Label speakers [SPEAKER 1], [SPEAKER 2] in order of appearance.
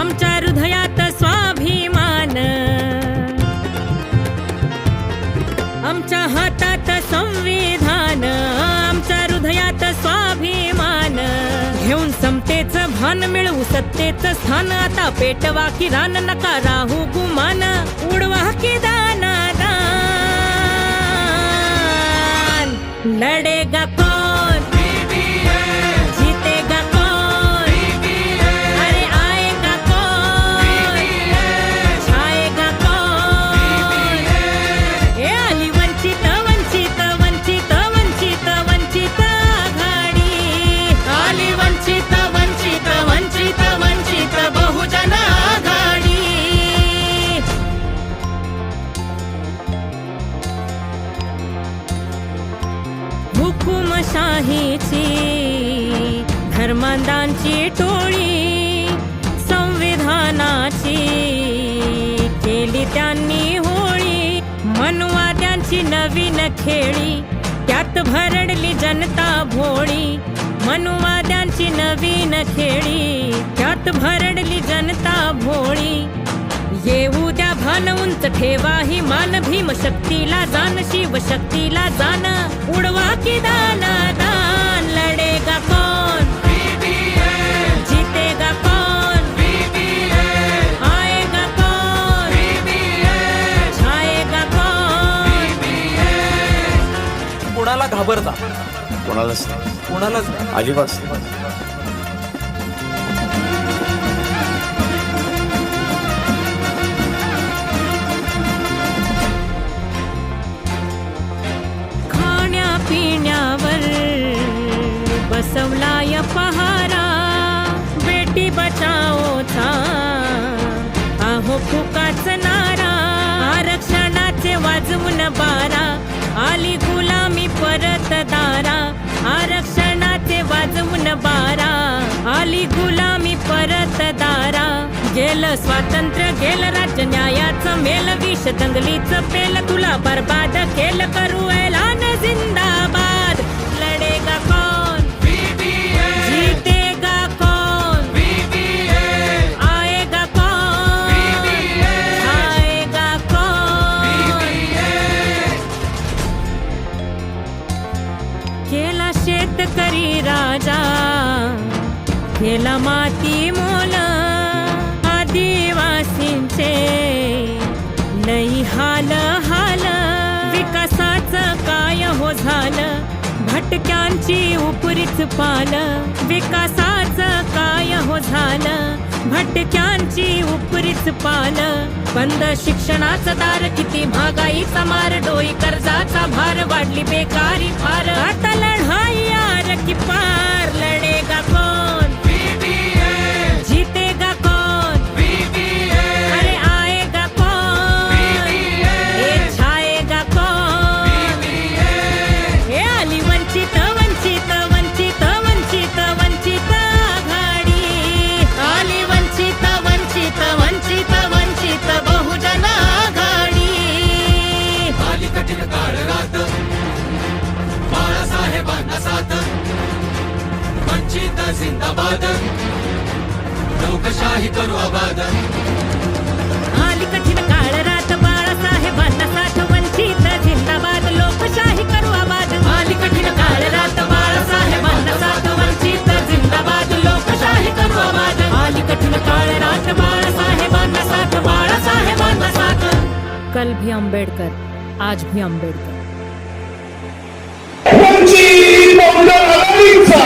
[SPEAKER 1] हृदयात स्वाभिमान. आमच्या हातात संविधान आमच्या हृदयात स्वाभिमान. घेऊन समतेचं भान मिळवू सत्तेचं स्थान आता पेटवा की रान नका राहू गुमान. धर्मांधांची टोळी संविधानाची केली त्यांनी होळी मनवाद्यांची नवीन खेळी त्यात भरडली जनता भोळी मनुवाद्यांची नवीन खेळी त्यात भरडली जनता भोळी. येऊ द्या भान उंच ठेवा ही मान भीम शक्तीला जान शिव शक्तीला जान उडवा
[SPEAKER 2] किदा घाबरता.
[SPEAKER 3] कोणालाच नाही.
[SPEAKER 2] कोणालाच नाही.
[SPEAKER 3] अजिबात. नाही.
[SPEAKER 1] खाण्यापिण्यावर बसवलाय पहारा बेटी बचाओचा. आहो फुकाच नारा आरक्षणाचे वाजवून बारा. आली गुलामी परत दारा आरक्षणाचे वाजवून बारा. आली गुलामी परत दारा. गेल स्वातंत्र्य गेल राज्य न्यायाचं मेल विष दंगलीचं पेल. तुला बर्बाद केल करू केला शेतकरी राजा. केला माती मोल आदिवासींचे. लई हाल हाल विकासाचं काय हो झालं? भटक्यांची उपरीच पाल विकासाचं काय हो झालं? भटक्यांची उपरीच पाल बंद शिक्षणाचं दार किती महागाईचा मार डोई कर्जाचा भार. वाढली बेकारी फार आता लढाई आर की पार.
[SPEAKER 4] लोकशाही करू आबाद.
[SPEAKER 1] आली कठीण काळ रात बाळासाहेबांना साथ वंचित जिंदाबाद लोकशाही करू आबाद. आली कठीण काळ रात बाळासाहेबांना साथ वंचित जिंदाबाद लोकशाही करू आबाद. आली कठीण काळ रात बाळासाहेबांना साथ बाळासाहेबांना साथ कल भी अंबेडकर आज भी अंबेडकर
[SPEAKER 5] वंचित बहुजन आघाडीचा.